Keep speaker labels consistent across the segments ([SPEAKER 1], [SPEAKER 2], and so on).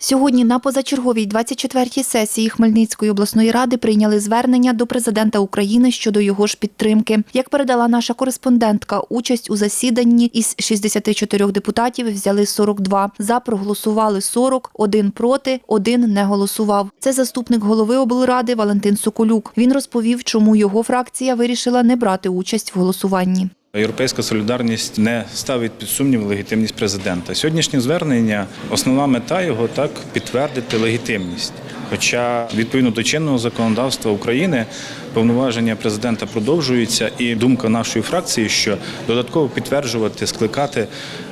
[SPEAKER 1] Сьогодні на позачерговій 24-й сесії Хмельницької обласної ради прийняли звернення до президента України щодо його ж підтримки. Як передала наша кореспондентка, участь у засіданні із 64 депутатів взяли 42. За проголосували 40, один проти, один не голосував. Це заступник голови облради Валентин Соколюк. Він розповів, чому його фракція вирішила не брати участь в голосуванні.
[SPEAKER 2] Європейська солідарність не ставить під сумнів легітимність президента. Сьогоднішнє звернення, основна мета його так підтвердити легітимність. Хоча відповідно до чинного законодавства України повноваження президента продовжуються, і думка нашої фракції, що додатково підтверджувати, скликати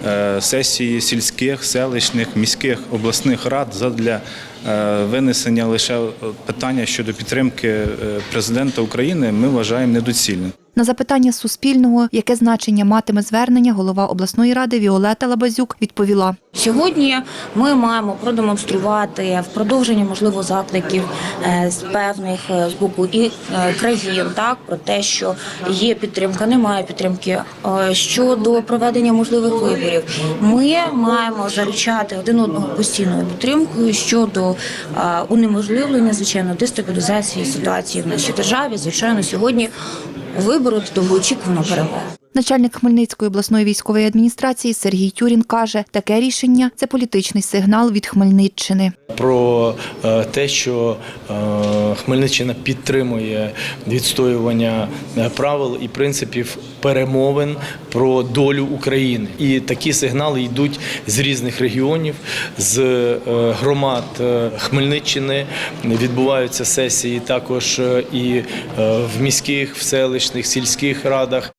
[SPEAKER 2] е, сесії сільських, селищних, міських обласних рад задля е, винесення лише питання щодо підтримки е, президента України, ми вважаємо недоцільним.
[SPEAKER 1] На запитання Суспільного, яке значення матиме звернення, голова обласної ради Віолета Лабазюк відповіла.
[SPEAKER 3] Сьогодні ми маємо продемонструвати в продовження можливо закликів е, з певних е, з боку і е, країн, так про те, що є підтримка, немає підтримки щодо проведення можливих виборів. Ми маємо залучати один одного постійною підтримкою щодо унеможливлення звичайно дестабілізації ситуації в нашій державі. Звичайно, сьогодні вибору довгоочікувану перемогу.
[SPEAKER 1] Начальник Хмельницької обласної військової адміністрації Сергій Тюрін каже, таке рішення це політичний сигнал від Хмельниччини.
[SPEAKER 4] про е, те, що е, Хмельниччина підтримує відстоювання е, правил і принципів перемовин про долю України. І такі сигнали йдуть з різних регіонів, з громад Хмельниччини. Відбуваються сесії також і в міських, в селищних, сільських радах.